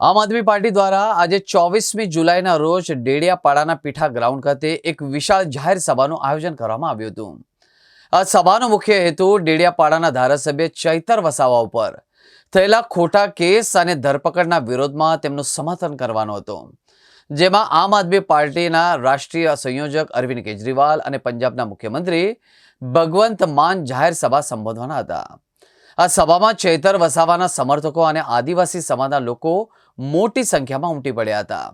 આમ આદમી પાર્ટી દ્વારા આજે ચોવીસમી જુલાઈના રોજ ડેડિયાપાડાના પીઠા ગ્રાઉન્ડ ખાતે એક વિશાળ જાહેર સભાનું આયોજન કરવામાં આવ્યું હતું. આ સભાનો મુખ્ય હેતુ ડેડિયાપાડાના ધારાસભ્ય ચૈતર વસાવા ઉપર થયેલા ખોટા કેસ અને ધરપકડના વિરોધમાં તેમનું સમર્થન કરવાનો હતો. જેમાં આમ આદમી પાર્ટીના રાષ્ટ્રીય સંયોજક અરવિંદ કેજરીવાલ અને પંજાબના મુખ્યમંત્રી ભગવંત માન જાહેર સભા સંબોધવાના હતા. આ સભામાં ચૈતર વસાવાના સમર્થકો અને આદિવાસી સમાજના લોકો મોટી સંખ્યામાં ઉમટી પડ્યા હતા,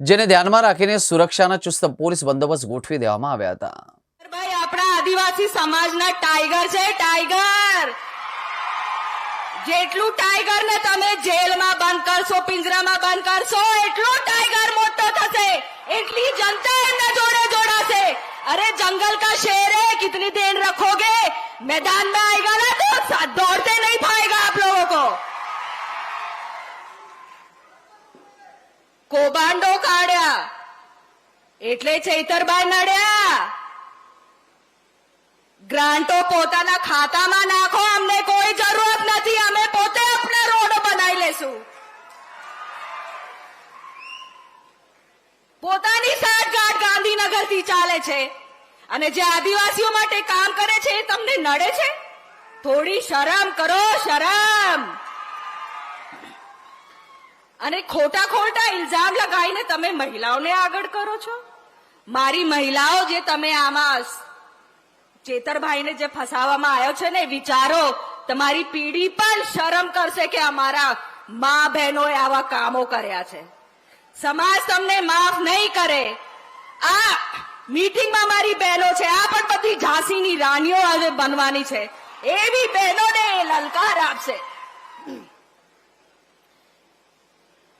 જેને ધ્યાનમાં રાખીને સુરક્ષાના ચુસ્ત પોલીસ બંદોબસ્ત ગોઠવી દેવામાં આવ્યા હતા. આપણા આદિવાસી સમાજના ટાઈગર છે, ટાઈગર! જેટલું ટાઈગર ને તમે જેલમાં બંધ કરશો, પિંજરામાં બંધ કરશો, એટલું ટાઈગર મોટો થશે. એટલી જનતા એમના જોડે જોડાશે. અરે, જંગલ કા શેર હે? કિતની દેર રખોગે? मैदान में आएगा ना तो सा- दौड़ते नहीं पाएगा आप लोगों को કોબાંડો કાઢ્યા એટલે ચૈતરભાઈ નડ્યા ગ્રાન્ટો પોતાના ખાતામાં નાખો અમને કોઈ જરૂરત નથી અમે પોતે આપણા રોડો બનાવી લેશું પોતાની સાઠગાંઠ ગાંધીનગરથી ચાલે છે અને જે આદિવાસીઓ માટે કામ કરે છે એ તમને નડે છે? થોડી શરમ કરો, શરમ! અને ખોટા ખોટા ઇલ્ઝામ લગાવીને તમે મહિલાઓને આગળ કરો છો? મારી મહિલાઓ જે તમે આમાં ચેતરભાઈને જે ફસાવવામાં આવ્યો છે ને, વિચારો, તમારી પીઢી પણ શરમ કરશે કે અમારા મા બહેનોએ આવા કામો કર્યા છે. સમાજ તમને માફ નહીં કરે. આ મીટિંગમાં મારી બહેનો છે આ પણ બધી ઝાંસીની રાણીઓ હવે બનવાની છે એવી બહેનોને એ લલકાર આપશે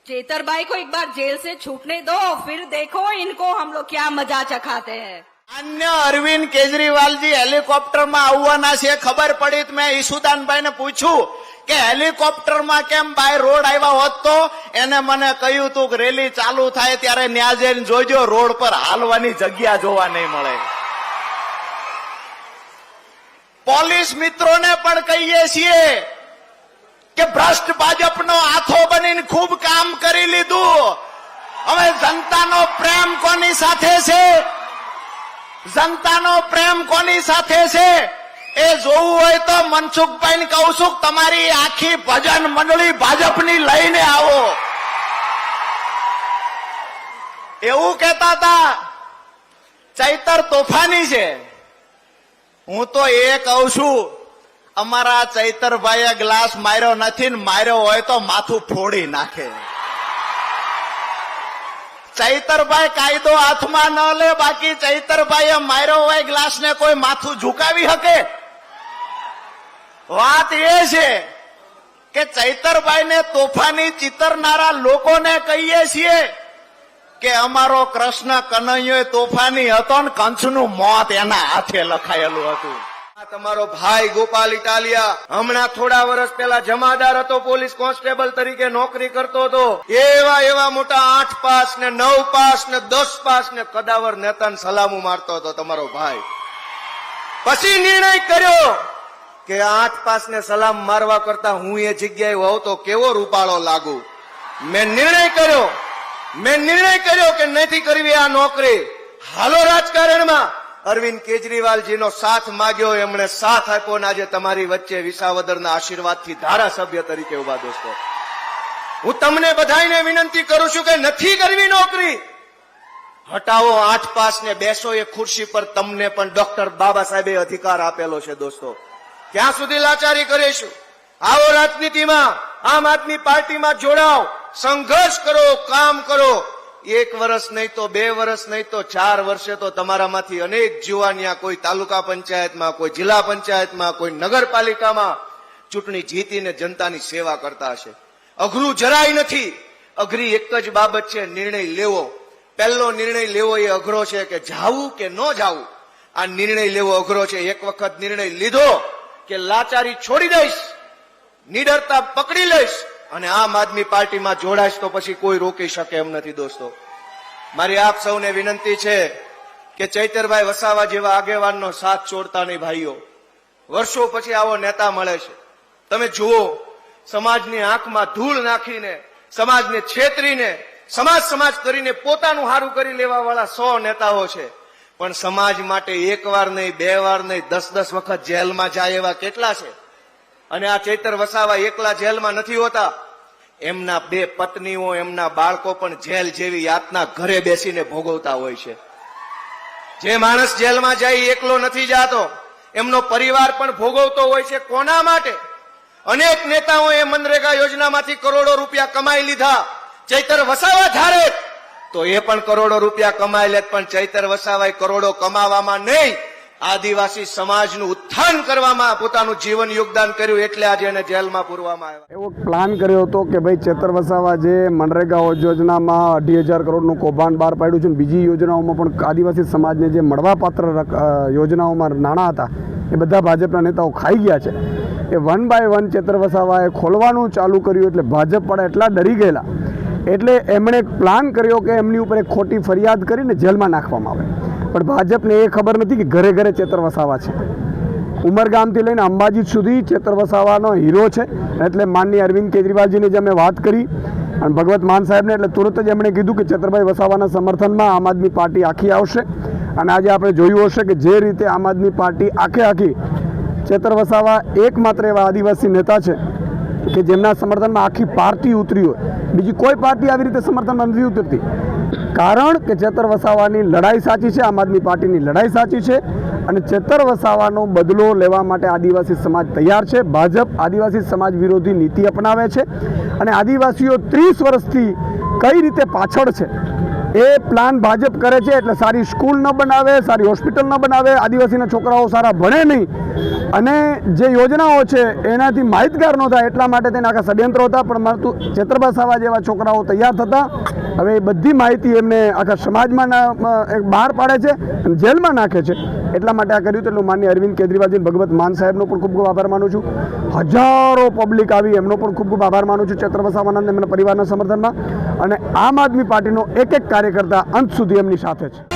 चेतरबाई को एक बार जेल से छूटने दो फिर देखो इनको हम लोग क्या मजा चखाते हैं અન્ય અરવિંદ કેજરીવાલજી હેલિકોપ્ટરમાં આવવાના છે ખબર પડી તો મેં ઈસુદાનભાઈ ને પૂછ્યું કે હેલિકોપ્ટરમાં કેમ બાય રોડ આવ્યા હોત તો? એને મને કહ્યું તું કે રેલી ચાલુ થાય ત્યારે ન્યા જઈને જોજો, રોડ પર હાલવાની જગ્યા જોવા નહીં મળે. પોલીસ મિત્રોને પણ કહીએ છીએ કે ભ્રષ્ટ ભાજપનો આથો બનીને ખૂબ કામ કરી લીધું. હવે જનતાનો પ્રેમ કોની સાથે છે? જનતાનો પ્રેમ કોની સાથે છે? એ જોવું હોય તો મનસુખભાઈ કહું છું તમારી આખી ભજન મંડળી ભાજપની લઈને આવો. એવું કહેતા હતા, ચૈતર તોફાની છે. હું તો એ કહું છું, અમારા ચૈતરભાઈએ ગ્લાસ માર્યો નથી ને માર્યો હોય તો માથું ફોડી નાખે. ચૈતરભાઈ કાયદો હાથમાં ન લે, બાકી ચૈતરભાઈએ માર્યો હોય ગ્લાસ ને કોઈ માથું ઝુકાવી શકે? વાત એ છે કે ચૈતરભાઈ ને તોફાની ચિતરનારા લોકોને કહીએ છીએ કે અમારો કૃષ્ણ કનૈયો તોફાની હતો ને કંસનું મોત એના હાથે લખાયેલું હતું. તમારો ભાઈ ગોપાલ ઇટાલિયા હમણાં થોડા વર્ષ પહેલા જમાદાર હતો, પોલીસ કોન્સ્ટેબલ તરીકે નોકરી કરતો હતો. એવા એવા મોટા આઠ પાસ ને નવ પાસ ને દસ પાસ ને કદાવર નેતાને સલામું મારતો હતો તમારો ભાઈ. પછી નિર્ણય કર્યો કે આઠ ને સલામ મારવા કરતા હું એ જગ્યાએ હોઉં તો કેવો રૂપાળો લાગુ? મેં નિર્ણય કર્યો. મેં નિર્ણય કર્યો કે નથી કરવી આ નોકરી. હાલો રાજકારણમાં. અરવિંદ કેજરીવાલજીનો સાથ માગ્યો, એમણે સાથ આપ્યો ને આજે તમારી વચ્ચે વિસાવદરના આશીર્વાદથી ધારાસભ્ય તરીકે ઊભા દોસ્તો. હું તમને બધાને વિનંતી કરું છું કે નથી કરવી નોકરી. હટાવો આઠ પાસ ને બેસો એ ખુરશી પર, તમને પણ ડોક્ટર બાબા સાહેબે અધિકાર આપેલો છે દોસ્તો. ક્યાં સુધી લાચારી કરીશું. આવો રાજનીતિમાં, આમ આદમી પાર્ટીમાં જોડાઓ, સંઘર્ષ કરો, કામ કરો. એક વર્ષ નહીં તો બે વર્ષ નહીં તો ચાર વર્ષે તો તમારામાંથી અનેક જીવાનિયા કોઈ તાલુકા પંચાયતમાં, કોઈ જિલ્લા પંચાયતમાં, કોઈ નગરપાલિકામાં ચૂંટણી જીતીને જનતાની સેવા કરતા હશે. અઘરું જરાય નથી. અઘરી એક જ બાબત છે, નિર્ણય લેવો. પહેલો નિર્ણય લેવો એ અઘરો છે કે જાવું કે ન જાવું. આ નિર્ણય લેવો અઘરો છે. એક વખત નિર્ણય લીધો કે લાચારી છોડી દઈશ, નિડરતા પકડી લઈશ અને આમ આદમી પાર્ટીમાં જોડાઈશ તો પછી કોઈ રોકી શકે એમ નથી દોસ્તો. મારી આપ સૌને વિનંતી છે કે ચૈતરભાઈ વસાવા જેવા આગેવાનનો સાથ છોડતા નહીં ભાઈઓ. વર્ષો પછી આવો નેતા મળે છે. તમે જુઓ, સમાજની આંખમાં ધૂળ નાખીને, સમાજને છેતરીને, સમાજ સમાજ કરીને પોતાનું હારું કરી લેવા વાળા સો નેતાઓ છે. પણ સમાજ માટે એક વાર નહીં, બે વાર નહીં, દસ દસ વખત જેલમાં જાય એવા કેટલા છે? અને આ ચૈતર વસાવા એકલા જેલમાં નથી હોતા. એમના બે પત્નીઓ, એમના બાળકો પણ જેલ જેવી યાતના ઘરે બેસીને ભોગવતા હોય છે. જે માણસ જેલમાં જાય એકલો નથી જાતો. એમનો પરિવાર પણ ભોગવતો હોય છે કોના માટે? અનેક નેતાઓએ મનરેગા યોજનામાંથી કરોડો રૂપિયા કમાઈ લીધા. ચૈતર વસાવા ધારે તો એ પણ કરોડો રૂપિયા કમાઈ લે પણ ચૈતર વસાવાએ કરોડો કમાવામાં નહીં. આદિવાસી સમાજનું ઉત્થાન કરવામાં પોતાનું જીવન યોગદાન કર્યું એટલે આજે એને જેલમાં પૂરવામાં આવ્યો. એવો પ્લાન કર્યો હતો કે ભાઈ ચેતર વસાવા જે મનરેગા યોજનામાં અઢી હજાર કરોડનું કૌભાંડ બહાર પાડ્યું છે બીજી યોજનાઓમાં પણ આદિવાસી સમાજને જે મળવાપાત્ર યોજનાઓમાં નાણાં હતા, એ બધા ભાજપના નેતાઓ ખાઈ ગયા છે. એ વન બાય વન ચેતર વસાવાએ ખોલવાનું ચાલુ કર્યું એટલે ભાજપ પણ એટલા ડરી ગયેલા એટલે એમણે પ્લાન કર્યો કે એમની ઉપર એક ખોટી ફરિયાદ કરીને જેલમાં નાખવામાં આવે. પણ ભાજપને એ ખબર નથી કે ઘરે ઘરે ચેતર વસાવા છે. ઉમરગામથી લઈને અંબાજી સુધી ચેતર વસાવાનો હીરો છે. એટલે માનની અરવિંદ કેજરીવાલજીની જે અમે વાત કરી અને ભગવત માન સાહેબને એટલે તુરંત જ એમણે કીધું કે ચેતરભાઈ વસાવાના સમર્થનમાં આમ આદમી પાર્ટી આખી આવશે. અને આજે આપણે જોયું હશે કે જે રીતે આમ આદમી પાર્ટી આખે આખી ચેતર વસાવા એકમાત્ર એવા આદિવાસી નેતા છે કે જેમના સમર્થનમાં આખી પાર્ટી ઉતરી હોય. બીજી કોઈ પાર્ટી આવી રીતે સમર્થનમાં નથી ઉતરતી. કારણ કે ચેતર વસાવાની લડાઈ સાચી છે, આમ આદમી પાર્ટીની લડાઈ સાચી છે અને ચેતર વસાવાનો બદલો લેવા માટે આદિવાસી સમાજ તૈયાર છે. ભાજપ આદિવાસી સમાજ વિરોધી નીતિ અપનાવે છે અને આદિવાસીઓ ત્રીસ વર્ષથી કઈ રીતે પાછળ છે એ પ્લાન ભાજપ કરે છે. એટલે સારી સ્કૂલ ન બનાવે, સારી હોસ્પિટલ ન બનાવે, આદિવાસીના છોકરાઓ સારા ભણે નહીં. અને જે યોજનાઓ છે, એનાથી માહિતગાર ન થાય એટલા માટે તેના આખા ષડયંત્રો હતા, પણ મારતું છેતરબા સાવા જેવા છોકરાઓ તૈયાર થતા. હવે એ બધી માહિતી એમને આખા સમાજમાં બહાર પાડે છે અને જેલમાં નાખે છે. એટલા માટે આ કર્યું તેટલું માન્ય અરવિંદ કેજરીવાલજી ભગવત માન સાહેબનો પણ ખૂબ ખૂબ આભાર માનું છું. હજારો પબ્લિક આવી એમનો પણ ખૂબ ખૂબ આભાર માનું છું છેતરબા વસાવાના અને એમના પરિવારના સમર્થનમાં. અને આમ આદમી પાર્ટીનો એક એક કાર્યકર્તા અંત સુધી એમની સાથે છે.